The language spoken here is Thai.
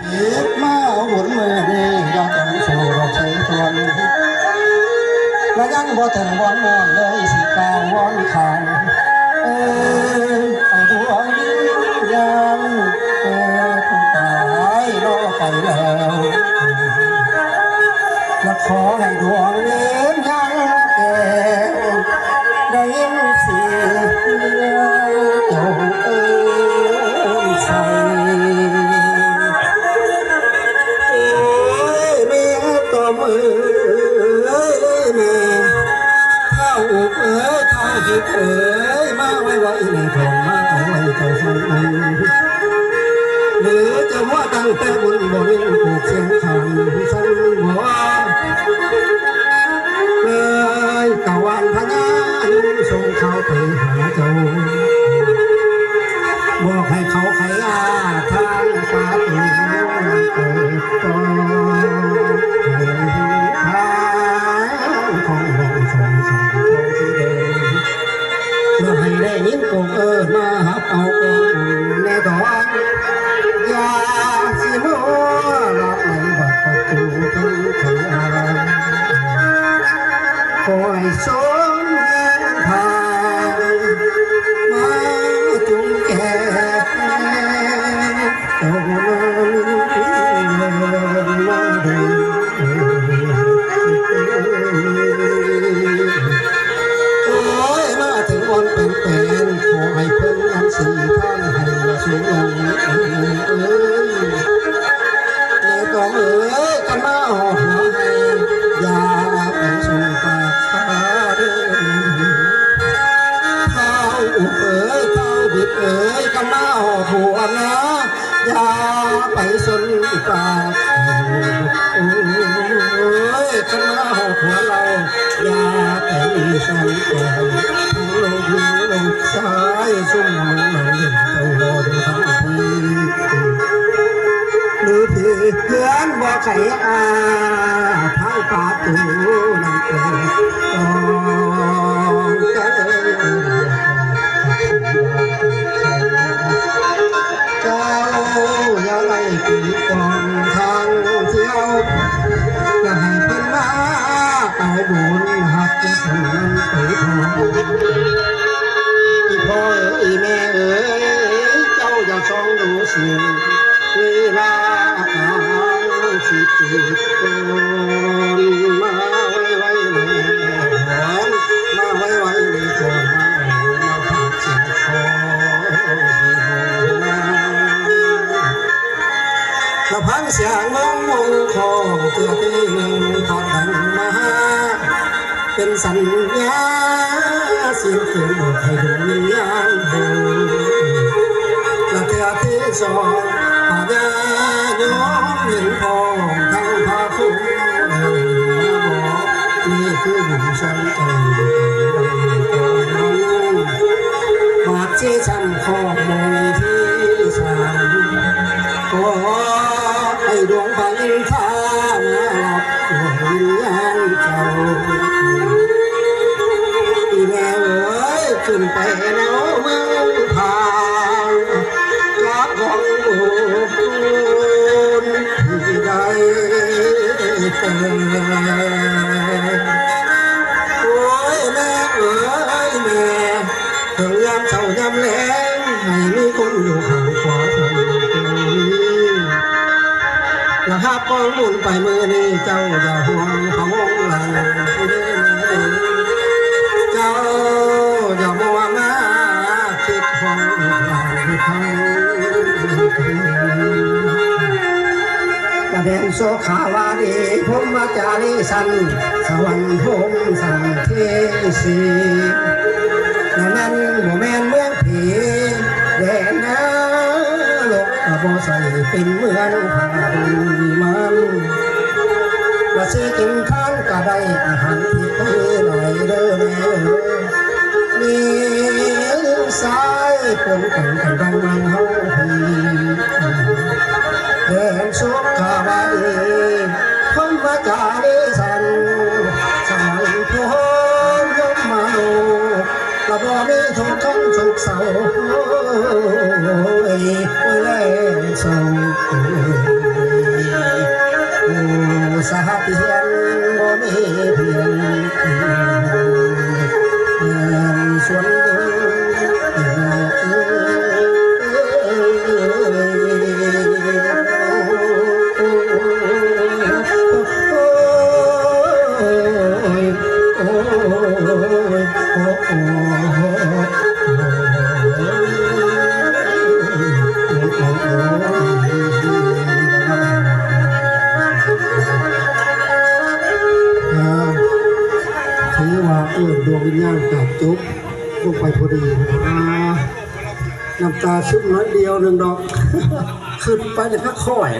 เอ็ดมาหมุนมือนี่ยอดต้องสู่ดอกเชยทวนและยังบ่ถึงวันมอนเลยสิกาววอนขานเออ ต่อมือเอ้ยแม่เท่าเอ้ยเท่าหิบเอ้ยมาไว้ไว้ในทองมาเอาไว้เจ้าฟังหรือจะว่าตั้งแต่บุญบริปลูกเสียงขันสันหัวเลยตะวันพญาส่งเขาไปหาเจ้าบอกให้เขาไขอาถ้า สูงลงเอ้ยแม่ต้องเอ้ยกันมาหอหัวให้ยาไปส่งปากฟ้าเด้อเท้าอุเอ๋ยเท้าบิดเอ๋ยกันมาห่อผัวนะยาไปสนปาโอ้ยกันมาห่อผัวเรายาไปสนปากลง อสะพังเสียงมองมองคอเตือตีหนึ่งทอดดังมาเป็นสัญญาเสียงเตือนบอกให้ดวงวิญญาณ อที่สองปาญาโยมเห็นพองทั้งพาคุ้มมาบอกนี่คือหนุ่มสนใจบาดเจ็บช้ำคอมองที่สามขอให้ดวงพันธามา โอ้ยแม่เอ๋ยแม่ถึงยามเช้ายามแลงให้มีคนอยู่ข้างขวาทางตรงนี้ละครับกองบุญไปมือนี้เจ้าอย่าห่วงพะวงหลังเโสขาวาดีพรหมจารีสัน สวรรค์พมสันเทสีนั่นนั้นบ่แม่นเมืองผีแดนนาลกบ่ใส่เป็นเมืองผาดมันว่าสิกินข้านก็ได้อาหารที่เพื่อหน่อยเด้อแม่เอ้ยมีสายปนกันกันดังมันเฮาพี เดินสุขาวาดีคำว่าจารีสันสมัยพรยมมาโนละบ่มีทุกข์ของสุขเศร้า เรื่องดวงวิญญาณกับจุ๊บลงไปพอดีน้ำตาซึมน้อยเดียวหนึ่งดอก ขึ้นไปเลยถ้าค่อย